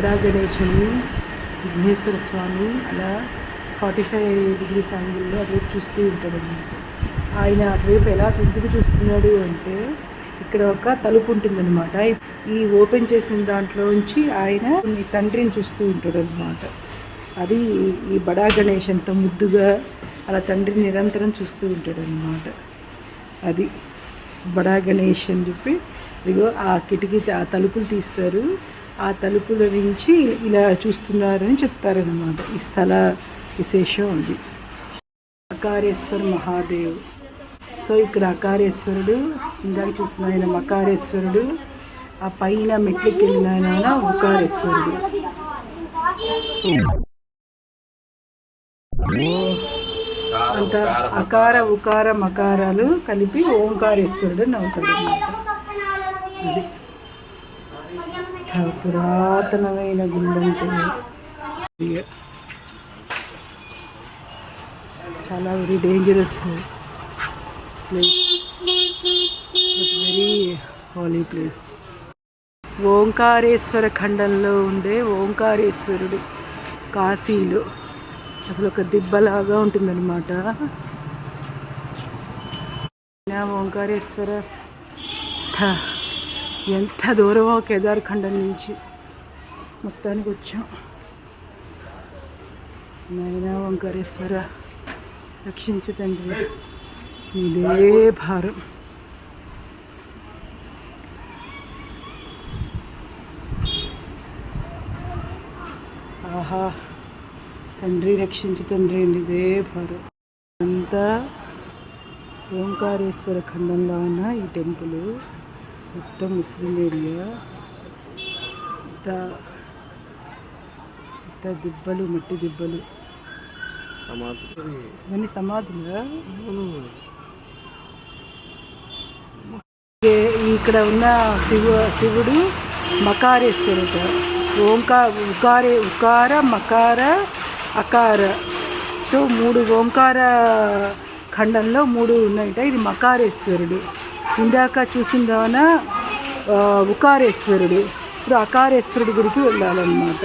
బడా గణేశుని విఘ్నేశ్వర స్వామి అలా forty five degrees యాంగిల్లో అటువైపు చూస్తూ ఉంటాడు ఆయన అటువైపు ఎలా ఎందుకు చూస్తున్నాడు అంటే ఇక్కడ ఒక తలుపు ఉంటుందన్నమాట. ఈ ఓపెన్ చేసిన దాంట్లోంచి ఆయన మీ తండ్రిని చూస్తూ ఉంటాడు అనమాట అది ఈ బడా గణేష్ అంత ముద్దుగా అలా తండ్రిని నిరంతరం చూస్తూ ఉంటాడు అనమాట అది బడా గణేష్ అని చెప్పి ఇదిగో ఆ కిటికీ ఆ తలుపులు తీస్తారు. ఆ తలుపుల నుంచి ఇలా చూస్తున్నారని చెప్తారనమాట ఈ స్థల విశేషం ఉంది అకారేశ్వర్ మహాదేవ్. సో ఇక్కడ అకారేశ్వరుడు ఇందాక చూస్తున్న ఆయన మకారేశ్వరుడు ఆ పైన మెట్లకి వెళ్ళిన ఉకారేశ్వరుడు. అంత అకార ఉకార మకారాలు కలిపి ఓంకారేశ్వరుడు అని అవుతాడు అన్నమాట అది. పురాతనమైన గుండె ఉంటుంది చాలా very dangerous place very holy place Omkareshwara ఖండంలో ఉండే ఓంకారేశ్వరుడు కాశీలో. అసలు ఒక దిబ్బలాగా ఉంటుందన్నమాట. ఓంకారేశ్వర ఎంత దూరమో కేదార్ ఖండం నుంచి. మొత్తానికి వచ్చాం. నైనా ఓంకారేశ్వర రక్షించు తండ్రి. ఇదే భారం. ఆహా తండ్రి రక్షించు తండ్రి ఇదే భారం. అంతా ఓంకారేశ్వర ఖండంలో ఉన్న ఈ టెంపుల్? మొత్తం ముస్లిం ఏరియా ఇంత ఇంత దిబ్బలు మట్టి దిబ్బలు. ఇవన్నీ సమాధులా? ఏ- ఇక్కడ ఉన్న శివ శివుడు మకారేశ్వరుడు. ఓంకా ఉకారే ఉకార మకార అకార. సో మూడు ఓంకార ఖండంలో మూడు ఉన్నాయట. ఇది మకారేశ్వరుడు. ఇందాక చూసిన దాన ఉకారేశ్వరుడు. ఇప్పుడు అకారేశ్వరుడి గుడికి వెళ్ళాలన్నమాట.